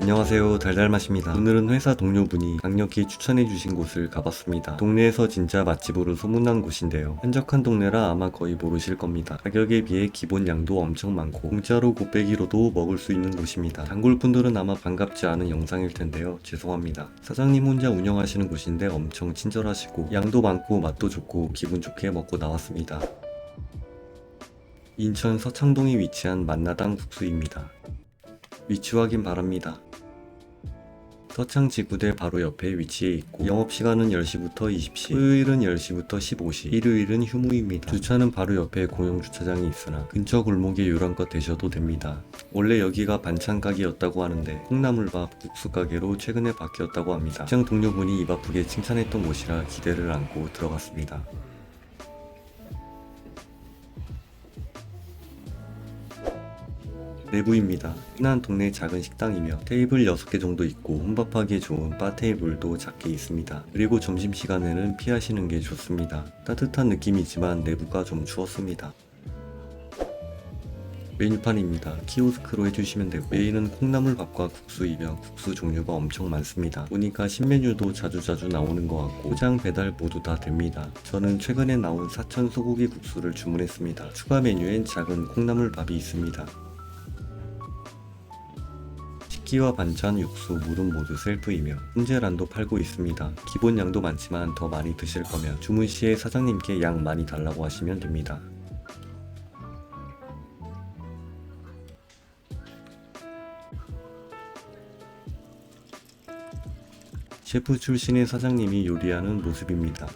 안녕하세요. 달달맛입니다. 오늘은 회사 동료분이 강력히 추천해주신 곳을 가봤습니다. 동네에서 진짜 맛집으로 소문난 곳인데요. 한적한 동네라 아마 거의 모르실 겁니다. 가격에 비해 기본 양도 엄청 많고 공짜로 곱빼기로도 먹을 수 있는 곳입니다. 단골분들은 아마 반갑지 않은 영상일 텐데요. 죄송합니다. 사장님 혼자 운영하시는 곳인데 엄청 친절하시고 양도 많고 맛도 좋고 기분 좋게 먹고 나왔습니다. 인천 서창동에 위치한 만나당 국수입니다. 위치 확인 바랍니다. 서창 지구대 바로 옆에 위치해 있고 영업시간은 10시부터 20시 토요일은 10시부터 15시 일요일은 휴무입니다. 주차는 바로 옆에 공용주차장이 있으나 근처 골목에 요란껏 되셔도 됩니다. 원래 여기가 반찬 가게였다고 하는데 콩나물밥 국수 가게로 최근에 바뀌었다고 합니다. 시장 동료분이 입 아프게 칭찬했던 곳이라 기대를 안고 들어갔습니다 내부입니다. 흔한 동네 작은 식당이며 테이블 6개 정도 있고 혼밥하기에 좋은 바 테이블도 작게 있습니다. 그리고 점심시간에는 피하시는 게 좋습니다. 따뜻한 느낌이지만 내부가 좀 추웠습니다. 메뉴판입니다. 키오스크로 해주시면 되고 메인은 콩나물밥과 국수이며 국수 종류가 엄청 많습니다. 보니까 신메뉴도 자주자주 나오는 것 같고 포장 배달 모두 다 됩니다. 저는 최근에 나온 사천 소고기 국수를 주문했습니다. 추가 메뉴엔 작은 콩나물밥이 있습니다. 식기와 반찬, 육수, 물은 모두 셀프이며 훈제란도 팔고 있습니다. 기본 양도 많지만 더 많이 드실 거면 주문 시에 사장님께 양 많이 달라고 하시면 됩니다. 셰프 출신의 사장님이 요리하는 모습입니다.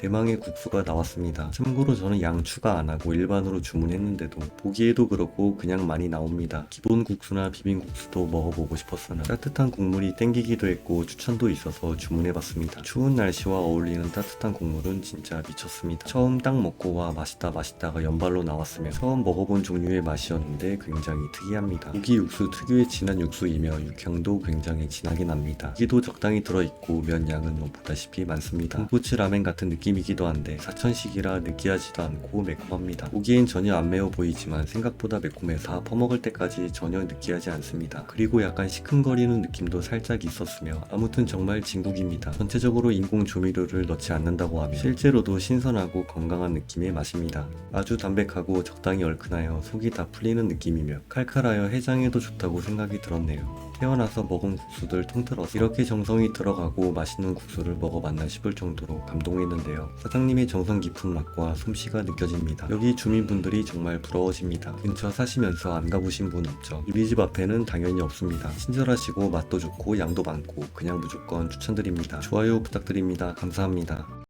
대망의 국수가 나왔습니다. 참고로 저는 양 추가 안 하고 일반으로 주문했는데도 보기에도 그렇고 그냥 많이 나옵니다. 기본 국수나 비빔국수도 먹어보고 싶었으나 따뜻한 국물이 땡기기도 했고 추천도 있어서 주문해봤습니다. 추운 날씨와 어울리는 따뜻한 국물은 진짜 미쳤습니다. 처음 딱 먹고 와 맛있다 맛있다가 연발로 나왔으며 처음 먹어본 종류의 맛이었는데 굉장히 특이합니다. 고기 육수 특유의 진한 육수이며 육향도 굉장히 진하게 납니다. 고기도 적당히 들어있고 면 양은 뭐 보다시피 많습니다. 돈코츠 라멘 같은 느낌 이기도 한데 사천식이라 느끼하지도 않고 매콤합니다. 보기엔 전혀 안 매워 보이지만 생각보다 매콤해서 퍼먹을 때까지 전혀 느끼하지 않습니다. 그리고 약간 시큰거리는 느낌도 살짝 있었으며 아무튼 정말 진국입니다. 전체적으로 인공 조미료를 넣지 않는다고 하며 실제로도 신선하고 건강한 느낌의 맛입니다. 아주 담백하고 적당히 얼큰하여 속이 다 풀리는 느낌이며 칼칼하여 해장에도 좋다고 생각이 들었네요. 태어나서 먹은 국수들 통틀어서 이렇게 정성이 들어가고 맛있는 국수를 먹어봤나 싶을 정도로 감동했는데요. 사장님의 정성 깊은 맛과 솜씨가 느껴집니다. 여기 주민분들이 정말 부러워집니다. 근처 사시면서 안 가보신 분 없죠? 우리 집 앞에는 당연히 없습니다. 친절하시고 맛도 좋고 양도 많고 그냥 무조건 추천드립니다. 좋아요 부탁드립니다. 감사합니다.